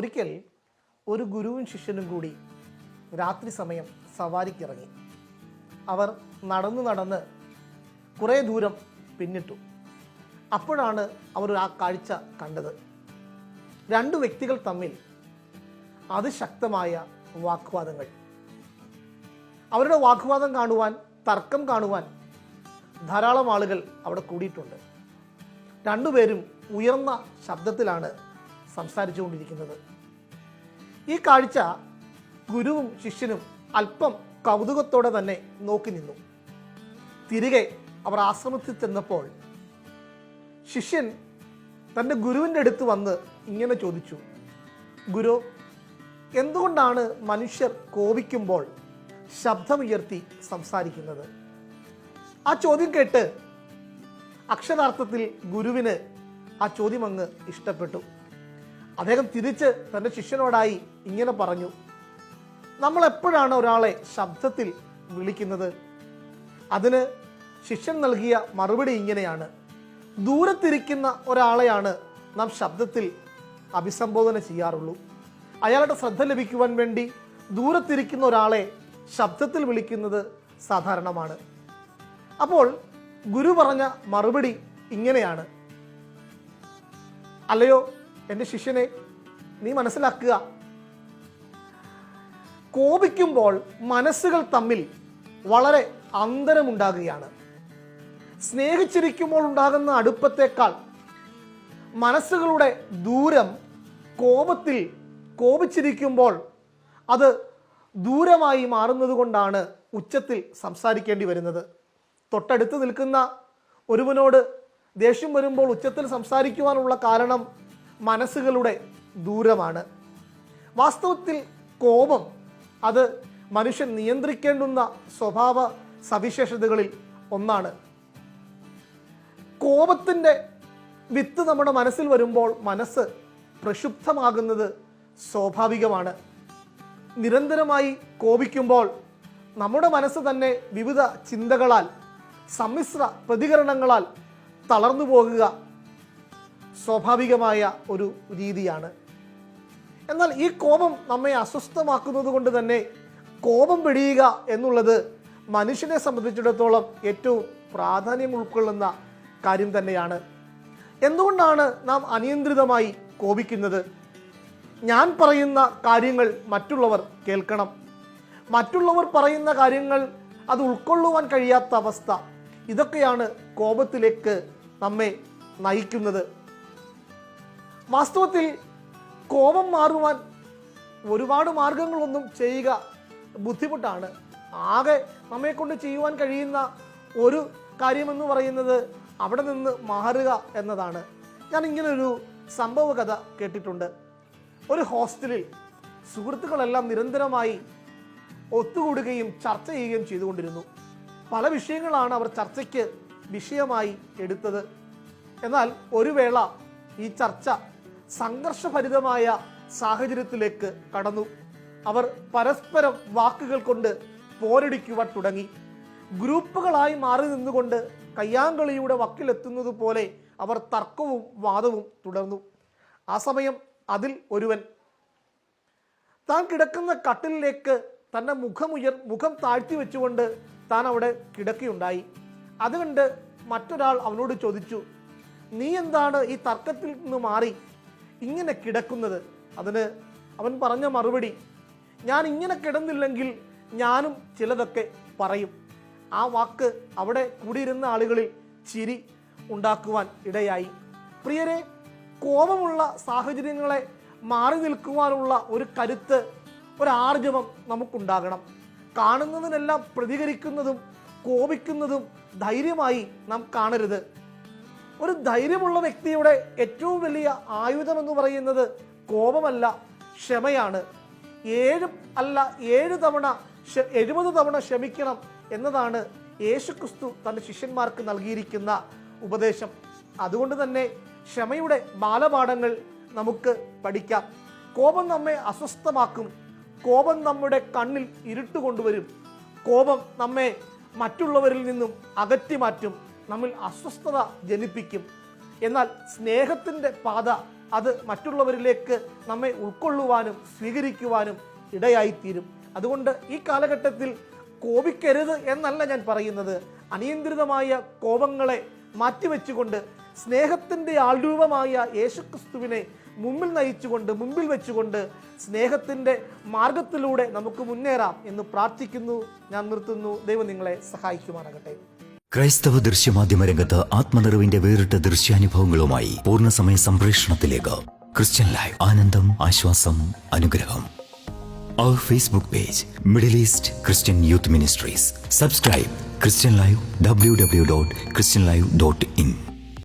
ഒരിക്കൽ ഒരു ഗുരുവും ശിഷ്യനും കൂടി രാത്രി സമയം സവാരിക്കിറങ്ങി. അവർ നടന്ന് നടന്ന് കുറേ ദൂരം പിന്നിട്ടു. അപ്പോഴാണ് അവർ ആ കാഴ്ച കണ്ടത്. രണ്ട് വ്യക്തികൾ തമ്മിൽ അതിശക്തമായ വാക്വാദങ്ങൾ. അവരുടെ വാക്വാദം കാണുവാൻ തർക്കം കാണുവാൻ ധാരാളം ആളുകൾ അവിടെ കൂടിയിട്ടുണ്ട്. രണ്ടുപേരും ഉയർന്ന ശബ്ദത്തിലാണ് സംസാരിച്ചുകൊണ്ടിരിക്കുന്നത്. ഈ കാഴ്ച ഗുരുവും ശിഷ്യനും അല്പം കൗതുകത്തോടെ തന്നെ നോക്കി നിന്നു. തിരികെ അവർ ആശ്രമത്തിൽ ചെന്നപ്പോൾ ശിഷ്യൻ തന്റെ ഗുരുവിന്റെ അടുത്ത് വന്ന് ഇങ്ങനെ ചോദിച്ചു ഗുരു എന്തുകൊണ്ടാണ് മനുഷ്യർ കോപിക്കുമ്പോൾ ശബ്ദമുയർത്തി സംസാരിക്കുന്നത്? ആ ചോദ്യം കേട്ട് അക്ഷരാർത്ഥത്തിൽ ഗുരുവിന് ആ ചോദ്യം അങ്ങ് ഇഷ്ടപ്പെട്ടു. അദ്ദേഹം തിരിച്ച് തന്റെ ശിഷ്യനോടായി ഇങ്ങനെ പറഞ്ഞു നമ്മൾ എപ്പോഴാണ് ഒരാളെ ശബ്ദത്തിൽ വിളിക്കുന്നത്? അതിന് ശിഷ്യൻ നൽകിയ മറുപടി ഇങ്ങനെയാണ് ദൂരത്തിരിക്കുന്ന ഒരാളെയാണ് നാം ശബ്ദത്തിൽ അഭിസംബോധന ചെയ്യാറുള്ളൂ. അയാളുടെ ശ്രദ്ധ ലഭിക്കുവാൻ വേണ്ടി ദൂരത്തിരിക്കുന്ന ഒരാളെ ശബ്ദത്തിൽ വിളിക്കുന്നത് സാധാരണമാണ്. അപ്പോൾ ഗുരു പറഞ്ഞ മറുപടി ഇങ്ങനെയാണ് അല്ലയോ എന്റെ ശിഷ്യനെ നീ മനസ്സിലാക്കുക. കോപിക്കുമ്പോൾ മനസ്സുകൾ തമ്മിൽ വളരെ അന്തരമുണ്ടാകുകയാണ്. സ്നേഹിച്ചിരിക്കുമ്പോൾ ഉണ്ടാകുന്ന അടുപ്പത്തേക്കാൾ മനസ്സുകളുടെ ദൂരം കോപത്തിൽ കോപിച്ചിരിക്കുമ്പോൾ അത് ദൂരമായി മാറുന്നത് കൊണ്ടാണ് ഉച്ചത്തിൽ സംസാരിക്കേണ്ടി വരുന്നത്. തൊട്ടടുത്ത് നിൽക്കുന്ന ഒരുവനോട് ദേഷ്യം വരുമ്പോൾ ഉച്ചത്തിൽ സംസാരിക്കുവാനുള്ള കാരണം മനസ്സുകളുടെ ദൂരമാണ്. വാസ്തവത്തിൽ കോപം അത് മനുഷ്യൻ നിയന്ത്രിക്കേണ്ടുന്ന സ്വഭാവ സവിശേഷതകളിൽ ഒന്നാണ്. കോപത്തിന്റെ വിത്ത് നമ്മുടെ മനസ്സിൽ വരുമ്പോൾ മനസ്സ് പ്രക്ഷുബ്ധമാകുന്നത് സ്വാഭാവികമാണ്. നിരന്തരമായി കോപിക്കുമ്പോൾ നമ്മുടെ മനസ്സ് തന്നെ വിവിധ ചിന്തകളാൽ സമ്മിശ്ര പ്രതികരണങ്ങളാൽ തളർന്നു പോകുക സ്വാഭാവികമായ ഒരു രീതിയാണ്. എന്നാൽ ഈ കോപം നമ്മെ അസ്വസ്ഥമാക്കുന്നത് കൊണ്ട് തന്നെ കോപം പിടിയുക എന്നുള്ളത് മനുഷ്യനെ സംബന്ധിച്ചിടത്തോളം ഏറ്റവും പ്രാധാന്യം ഉൾക്കൊള്ളുന്ന കാര്യം തന്നെയാണ്. എന്തുകൊണ്ടാണ് നാം അനിയന്ത്രിതമായി കോപിക്കുന്നത്? ഞാൻ പറയുന്ന കാര്യങ്ങൾ മറ്റുള്ളവർ കേൾക്കണം. മറ്റുള്ളവർ പറയുന്ന കാര്യങ്ങൾ അത് ഉൾക്കൊള്ളുവാൻ കഴിയാത്ത അവസ്ഥ. ഇതൊക്കെയാണ് കോപത്തിലേക്ക് നമ്മെ നയിക്കുന്നത്. വാസ്തവത്തിൽ കോപം മാറുവാൻ ഒരുപാട് മാർഗങ്ങളൊന്നും ചെയ്യുക ബുദ്ധിമുട്ടാണ്. ആകെ നമ്മെ കൊണ്ട് ചെയ്യുവാൻ കഴിയുന്ന ഒരു കാര്യമെന്ന് പറയുന്നത് അവിടെ നിന്ന് മാറുക എന്നതാണ്. ഞാൻ ഇങ്ങനൊരു സംഭവ കഥ കേട്ടിട്ടുണ്ട്. ഒരു ഹോസ്റ്റലിൽ സുഹൃത്തുക്കളെല്ലാം നിരന്തരമായി ഒത്തുകൂടുകയും ചർച്ച ചെയ്യുകയും ചെയ്തുകൊണ്ടിരുന്നു. പല വിഷയങ്ങളാണ് അവർ ചർച്ചയ്ക്ക് വിഷയമായി എടുത്തത്. എന്നാൽ ഒരു വേള ഈ ചർച്ച സംഘർഷഭരിതമായ സാഹചര്യത്തിലേക്ക് കടന്നു. അവർ പരസ്പരം വാക്കുകൾ കൊണ്ട് പോരടിക്കുവാൻ തുടങ്ങി. ഗ്രൂപ്പുകളായി മാറി നിന്നുകൊണ്ട് കയ്യാങ്കളിയുടെ വക്കിലെത്തുന്നത് പോലെ അവർ തർക്കവും വാദവും തുടർന്നു. ആ സമയം അതിൽ ഒരുവൻ താൻ കിടക്കുന്ന കട്ടിലിലേക്ക് തന്റെ മുഖമുയർ മുഖം താഴ്ത്തി വെച്ചുകൊണ്ട് താൻ അവിടെ കിടക്കുകയുണ്ടായി. അതുകൊണ്ട് മറ്റൊരാൾ അവനോട് ചോദിച്ചു നീ എന്താണ് ഈ തർക്കത്തിൽ നിന്ന് മാറി ഇങ്ങനെ കിടക്കുന്നത്. അതിന് അവൻ പറഞ്ഞ മറുപടി ഞാൻ ഇങ്ങനെ കിടന്നില്ലെങ്കിൽ ഞാനും ചിലതൊക്കെ പറയും. ആ വാക്ക് അവിടെ കൂടിയിരുന്ന ആളുകളിൽ ചിരി ഉണ്ടാക്കുവാൻ ഇടയായി. പ്രിയരെ കോപമുള്ള സാഹചര്യങ്ങളെ മാറി നിൽക്കുവാനുള്ള ഒരു കരുത്ത് ഒരാർജവം നമുക്കുണ്ടാകണം. കാണുന്നതിനെല്ലാം പ്രതികരിക്കുന്നതും കോപിക്കുന്നതും ധൈര്യമായി നാം കാണരുത്. ഒരു ധൈര്യമുള്ള വ്യക്തിയുടെ ഏറ്റവും വലിയ ആയുധം എന്ന് പറയുന്നത് കോപമല്ല ക്ഷമയാണ്. ഏഴ് അല്ല ഏഴ് തവണ എഴുപത് തവണ ക്ഷമിക്കണം എന്നതാണ് യേശുക്രിസ്തു തന്റെ ശിഷ്യന്മാർക്ക് നൽകിയിരിക്കുന്ന ഉപദേശം. അതുകൊണ്ട് തന്നെ ക്ഷമയുടെ ബാലപാഠങ്ങൾ നമുക്ക് പഠിക്കാം. കോപം നമ്മെ അസ്വസ്ഥമാക്കും. കോപം നമ്മുടെ കണ്ണിൽ ഇരുട്ട് കൊണ്ടുവരും. കോപം നമ്മെ മറ്റുള്ളവരിൽ നിന്നും അകറ്റി മാറ്റും. നമ്മിൽ അസ്വസ്ഥത ജനിപ്പിക്കും. എന്നാൽ സ്നേഹത്തിന്റെ പാത അത് മറ്റുള്ളവരിലേക്ക് നമ്മെ ഉൾക്കൊള്ളുവാനും സ്വീകരിക്കുവാനും ഇടയായിത്തീരും. അതുകൊണ്ട് ഈ കാലഘട്ടത്തിൽ കോപിക്കരുത് എന്നല്ല ഞാൻ പറയുന്നത്. അനിയന്ത്രിതമായ കോപങ്ങളെ മാറ്റിവെച്ചുകൊണ്ട് സ്നേഹത്തിന്റെ ആൾരൂപമായ യേശുക്രിസ്തുവിനെ മുമ്പിൽ നയിച്ചുകൊണ്ട് മുമ്പിൽ വെച്ചുകൊണ്ട് സ്നേഹത്തിന്റെ മാർഗത്തിലൂടെ നമുക്ക് മുന്നേറാം എന്ന് പ്രാർത്ഥിക്കുന്നു. ഞാൻ നിർത്തുന്നു. ദൈവം നിങ്ങളെ സഹായിക്കുമാറാകട്ടെ. ക്രൈസ്തവ ദൃശ്യമാധ്യമ രംഗത്ത് ആത്മനിറവിന്റെ വേറിട്ട ദൃശ്യാനുഭവങ്ങളുമായി പൂർണസമയ സംപ്രേഷണത്തിലേക്ക് ക്രിസ്ത്യൻ ലൈവ്. ആനന്ദം ആശ്വാസം അനുഗ്രഹം. അവർ Facebook page middle east Christian youth ministries subscribe Christian live W W dot Christian live dot in